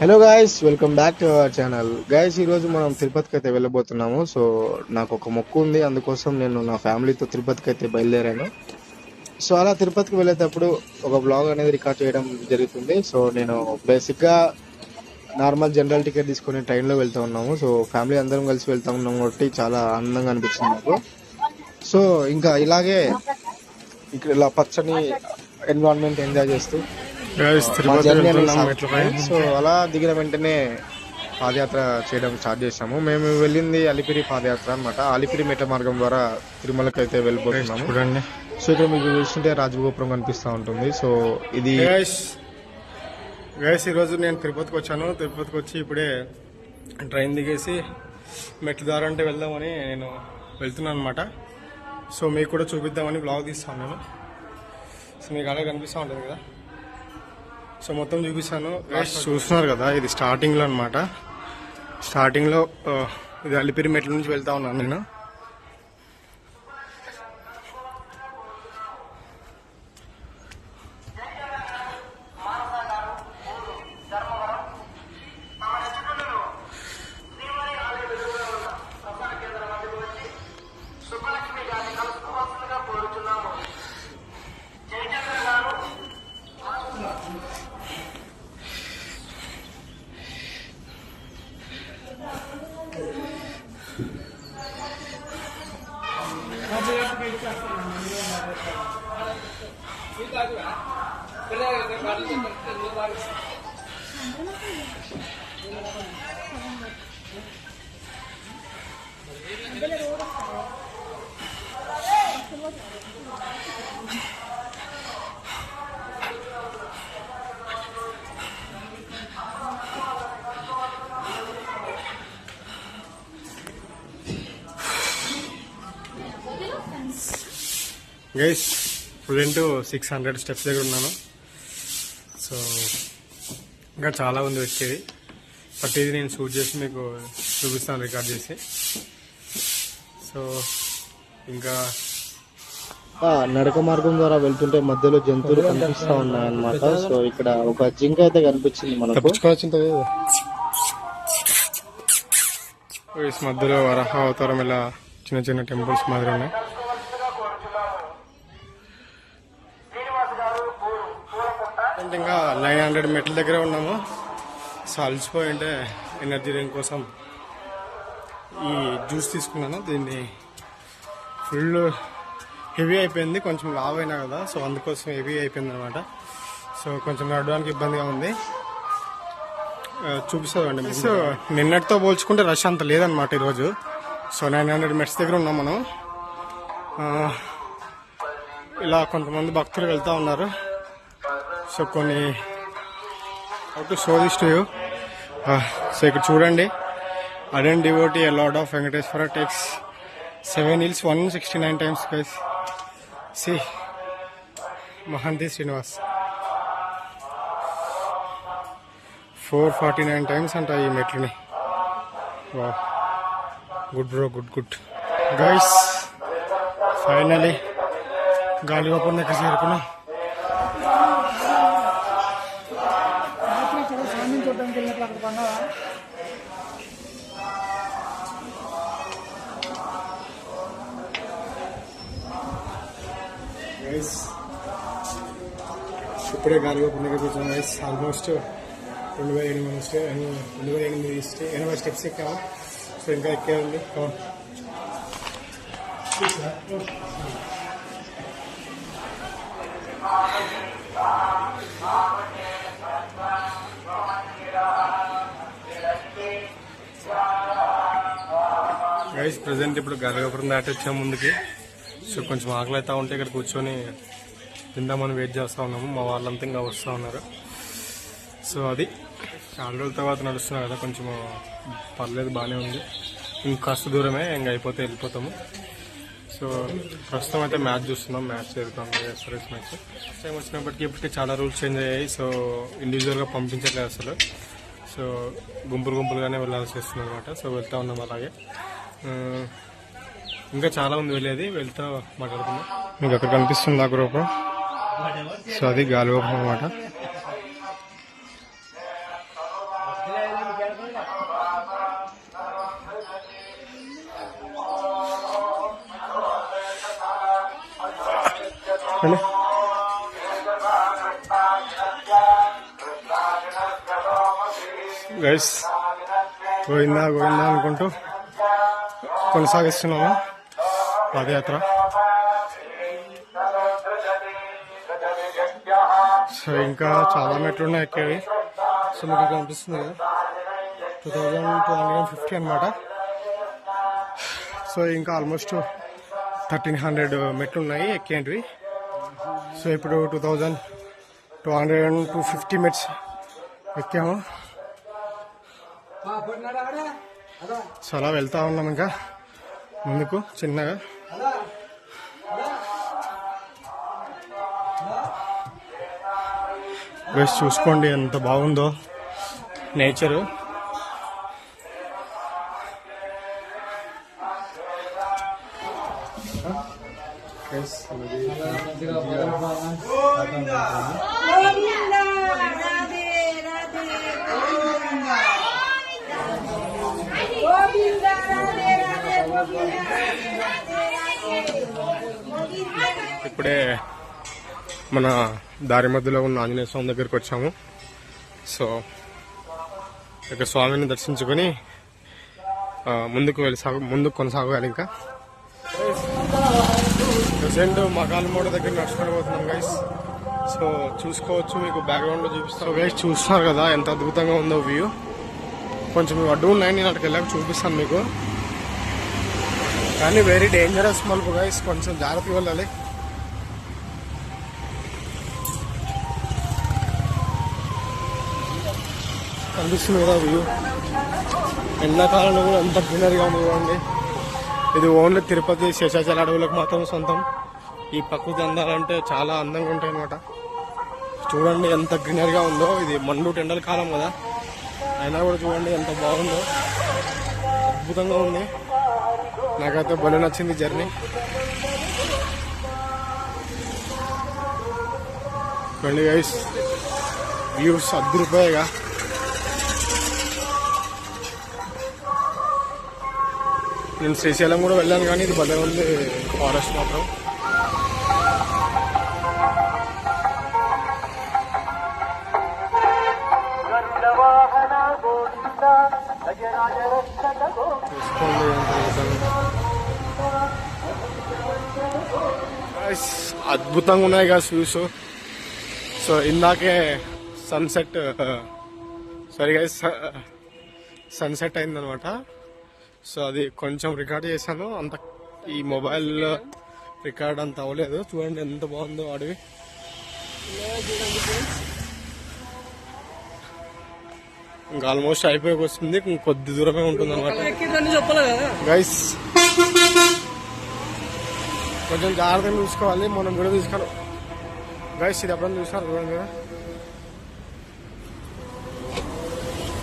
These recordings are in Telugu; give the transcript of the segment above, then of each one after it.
Hello guys welcome back to our channel guys ఈరోజు మనం తిరుపతికి అయితే వెళ్ళబోతున్నాము. సో నాకు ఒక మొక్కు ఉంది. అందుకోసం నేను నా ఫ్యామిలీతో తిరుపతికి అయితే బయలుదేరాను. సో అలా తిరుపతికి వెళ్ళేటప్పుడు ఒక బ్లాగ్ అనేది రికార్డ్ చేయడం జరుగుతుంది. సో నేను బేసిక్గా నార్మల్ జనరల్ టికెట్ తీసుకుని ట్రైన్లో వెళ్తూ ఉన్నాము. సో ఫ్యామిలీ అందరం కలిసి వెళ్తా ఉన్నాం కాబట్టి చాలా ఆనందంగా అనిపించింది నాకు. సో ఇంకా ఇలాగే ఇక్కడ ఇలా పచ్చని ఎన్విరాన్మెంట్ ఎంజాయ్ చేస్తూ సో అలా దిగిన వెంటనే పాదయాత్ర చేయడం స్టార్ట్ చేసాము మేము వెళ్ళింది అలిపిరి పాదయాత్ర అన్నమాట. అలిపిరి మెట్ల మార్గం ద్వారా తిరుమలకి అయితే వెళ్ళిపోతున్నాము చూడండి. సో ఇక్కడ మీకు చూస్తుంటే రాజగోపురం కనిపిస్తూ ఉంటుంది. సో ఇది గైస్ గైస్ ఈరోజు నేను తిరుపతికి వచ్చాను. తిరుపతికి వచ్చి ఇప్పుడే ట్రైన్ దిగేసి మెట్ల ద్వారా అంటే వెళ్దామని నేను వెళ్తున్నాను అనమాట సో మీకు కూడా చూపిద్దామని బ్లాగ్ తీస్తాను నేను. సో మీకు అలాగే కనిపిస్తూ ఉంటుంది కదా. సో మొత్తం చూపిస్తాను. చూస్తున్నారు కదా ఇది స్టార్టింగ్లో అనమాట స్టార్టింగ్లో లో ఇది అలిపిరి మెట్ల నుంచి వెళ్తా ఉన్నాను నేను. Guys present six hundred steps దగ్గర ఉన్నాను. సో ఇంకా చాలా ఉంది వచ్చేది. ప్రతిదీ నేను షూట్ చేసి మీకు చూపిస్తాను రికార్డ్ చేసి. సో ఇంకా ఆ, నడక మార్గం ద్వారా వెళ్తుంటే మధ్యలో జంతువులు కనిపిస్తా ఉన్నాయి అన్నమాట సో ఇక్కడ ఒక జింక అయితే కనిపించింది మనకు. మధ్యలో వరహ అవతారం ఇలా చిన్న చిన్న టెంపుల్స్ మాదిరి ఉన్నాయి. అంటే ఇంకా నైన్ హండ్రెడ్ మెట్ల దగ్గర ఉన్నాము. సో అలసిపోయి ఉంటే ఎనర్జీ డ్రింక్ కోసం ఈ జ్యూస్ తీసుకున్నాను. దీన్ని ఫుల్ హెవీ అయిపోయింది. కొంచెం లావ్ అయినా కదా సో అందుకోసం హెవీ అయిపోయింది అనమాట సో కొంచెం నడవడానికి ఇబ్బందిగా ఉంది. ఆ, చూపిస్తుందండి సో నిన్నటితో పోల్చుకుంటే రష్ అంత లేదనమాట ఈరోజు. సో నైన్ హండ్రెడ్ మెట్స్ దగ్గర ఉన్నాం మనం. ఆ, ఇలా కొంతమంది భక్తులు వెళ్తా ఉన్నారు. సో కొన్ని to show this to you so ఇక్కడ చూడండి. Aiden devotee a lord of Venkateswara takes seven hills one sixty nine times guys C Mahanti Srinivas four forty nine times అంట ఈ మెట్లని. వా good bro good good guys finally Galigopuram దగ్గర చేరుకున్నాం. గైస్ ఇప్పుడే గాలిగోపురం దగ్గర కూర్చొని గైస్ ఆల్మోస్ట్ రెండు వేల ఎనిమిది స్టే రెండు వేల ఎనిమిది స్టే ఎనభై స్టెప్స్ ఎక్కాము సో ఇంకా ఎక్కే ఉంది కౌన్ గైస్ ప్రజెంట్ ఇప్పుడు గరగపురం దాటొచ్చాం ముందుకి. సో కొంచెం ఆకలి అవుతా ఉంటే ఇక్కడ కూర్చొని తిందామని వెయిట్ చేస్తూ ఉన్నాము. మా వాళ్ళంతా ఇంకా వస్తూ ఉన్నారు. సో అది. చాలా రోజుల తర్వాత నడుస్తున్నా కదా కొంచెం పర్లేదు బాగానే ఉంది. ఇంకాస్త దూరమే ఇంకా అయిపోతే వెళ్ళిపోతాము. సో ప్రస్తుతం అయితే మ్యాచ్ చూస్తున్నాం మ్యాచ్ జరుగుతాం ఎస్ఆర్ఎస్ మ్యాచ్. ఫస్ట్ టైం వచ్చినప్పటికీ ఇప్పటికీ చాలా రూల్స్ చేంజ్ అయ్యాయి. సో ఇండివిజువల్గా పంపించట్లేదు అసలు. సో గుంపులు గుంపులుగానే వెళ్ళాల్సి వస్తుంది అనమాట సో వెళ్తూ ఉన్నాం అలాగే. ఇంకా చాలా ఉంది వెళ్ళేది. వెళ్తా మాట్లాడుతున్నాం మీకు అక్కడ కనిపిస్తుంది ఆ గ్రూప్. సో అది గాలివోపం అనమాట Hello. గైస్ గోవిందా గోవిందా అనుకుంటూ కొనసాగిస్తున్నాము పాదయాత్ర. సో ఇంకా చాలా మెట్లు ఉన్నాయి ఎక్కేవి. సో మీకు కనిపిస్తుంది కదా? Two thousand two hundred fifty అనమాట సో ఇంకా ఆల్మోస్ట్ థర్టీన్ హండ్రెడ్ మెట్లు ఉన్నాయి ఎక్కేంటివి. సో ఇప్పుడు two thousand two hundred and two fifty మెట్స్ ఎక్కాము. సో అలా వెళ్తా ఉన్నాం ఇంకా. ముందుకు చిన్నగా. వేసి చూసుకోండి ఎంత బాగుందో. నేచరు ఇప్పుడే మన దారి మధ్యలో ఉన్న ఆంజనేయ స్వామి దగ్గరికి వచ్చాము. సో ఇక్కడ స్వామిని దర్శించుకొని ముందుకు వెళ్ళి సాగు ముందుకు కొనసాగాలి ఇంకా. ప్రజెంట్ మగాలమూడ దగ్గర నడుచుకొని పోతున్నాం గైస్ సో చూసుకోవచ్చు మీకు బ్యాక్గ్రౌండ్లో చూపిస్తాను గైస్ చూస్తున్నారు కదా ఎంత అద్భుతంగా ఉందో వ్యూ కొంచెం అడ్డు ఉన్నాయి నేను అక్కడికి వెళ్ళాక చూపిస్తాను మీకు. కానీ వెరీ డేంజరస్ మలుపు గైస్ కొంచెం జాగ్రత్తగా వెళ్ళాలి. కనిపిస్తుంది కదా వ్యూ. ఎండాకాలంలో కూడా ఎంత గ్రీనరీగా ఉంది చూడండి ఇది ఓన్లీ తిరుపతి శేషాచల అడవులకు మాత్రం సొంతం. ఈ ప్రకృతి అందాలంటే చాలా అందంగా ఉంటాయి అనమాట చూడండి ఎంత గ్రీనరీగా ఉందో. ఇది మండు ఎండల కాలం కదా. అయినా కూడా చూడండి ఎంత బాగుందో. అద్భుతంగా ఉంది. నాకైతే భలే నచ్చింది జర్నీ. చూడండి గైస్ వ్యూస్ అద్దరిపోయాయిగా. నేను శ్రీశైలం కూడా వెళ్ళాను కానీ ఇది భద్రవల్లి ఫారెస్ట్ మాత్రం అద్భుతంగా. ఉన్నాయి కదా వ్యూస్ సో ఇందాకే సన్సెట్ సరే గైస్ సన్సెట్ అయిందనమాట సో అది కొంచెం రికార్డ్ చేశాను. అంత ఈ మొబైల్ రికార్డ్ అంత అవ్వలేదు. చూడండి ఎంత బాగుందో అడవి ఇంకా ఆల్మోస్ట్ అయిపోయి వస్తుంది. కొద్ది దూరమే ఉంటుంది అనమాట గైస్ కొంచెం జాగ్రత్తగా చూసుకోవాలి. మనం వీడియో తీసుకోవాలి గైస్ ఇది ఎప్పుడైనా చూసారు? చూడండి కదా.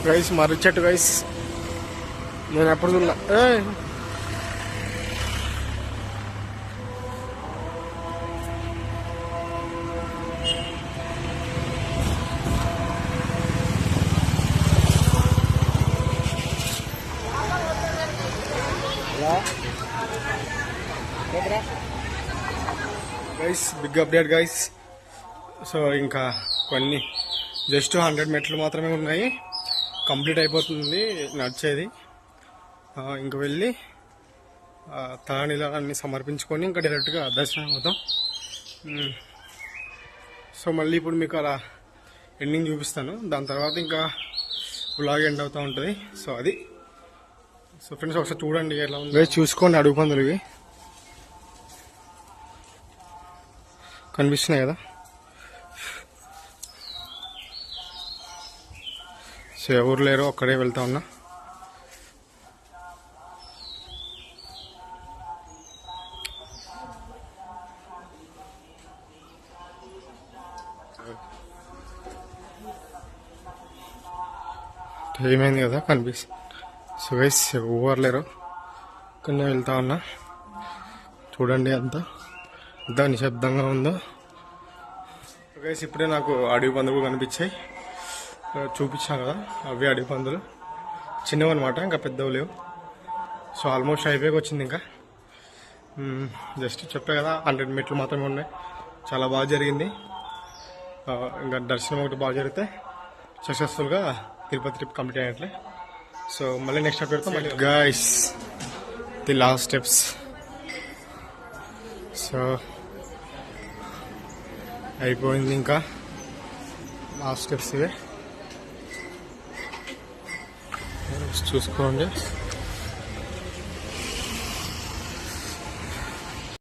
గైస్ మర్రి చెట్టు గైస్ నేను ఎప్పుడు చూడలే. Guys big update guys so ఇంకా కొన్ని. జస్ట్ హండ్రెడ్ మెట్లు మాత్రమే ఉన్నాయి. కంప్లీట్ అయిపోతుంది నడిచేది. ఇంక వెళ్ళి తలానీలన్నీ సమర్పించుకొని ఇంకా డైరెక్ట్గా దర్శనం అవుతాం. సో మళ్ళీ ఇప్పుడు మీకు అలా ఎండింగ్ చూపిస్తాను. దాని తర్వాత ఇంకా బ్లాగ్ ఎండ్ అవుతూ ఉంటుంది. సో అది. సో ఫ్రెండ్స్ ఒకసారి చూడండి ఎట్లా ఉంది. చూసుకోండి అడుగు పందులు ఇవి. కనిపిస్తున్నాయి కదా. సో ఎవరు లేరు అక్కడే వెళ్తా ఉన్నా. టైం అయింది కదా కనిపిస్తుంది. సో గైస్ ఎవరు లేరు కానీ వెళ్తా ఉన్నా. చూడండి అంతా. ఎంత నిశ్శబ్దంగా ఉందో. గైస్ ఇప్పుడే నాకు అడవి పందులు కనిపించాయి. చూపించాను కదా అవి అడవి పందులు. చిన్నవి అనమాట ఇంకా పెద్దవి లేవు. సో ఆల్మోస్ట్ అయిపోయి వచ్చింది ఇంకా. జస్ట్ చెప్పే కదా హండ్రెడ్ మీటర్లు మాత్రమే ఉన్నాయి. చాలా బాగా జరిగింది. ఇంకా దర్శనం ఒకటి బాగా జరిగితే సక్సెస్ఫుల్గా తిరుపతి ట్రిప్ కంప్లీట్ అయినట్లే. సో మళ్ళీ నెక్స్ట్ అప్డేట్తో మళ్ళీ guys the last steps so అయిపోయింది ఇంకా. లాస్ట్ స్టెప్స్ ఇవే. చూసుకోండి.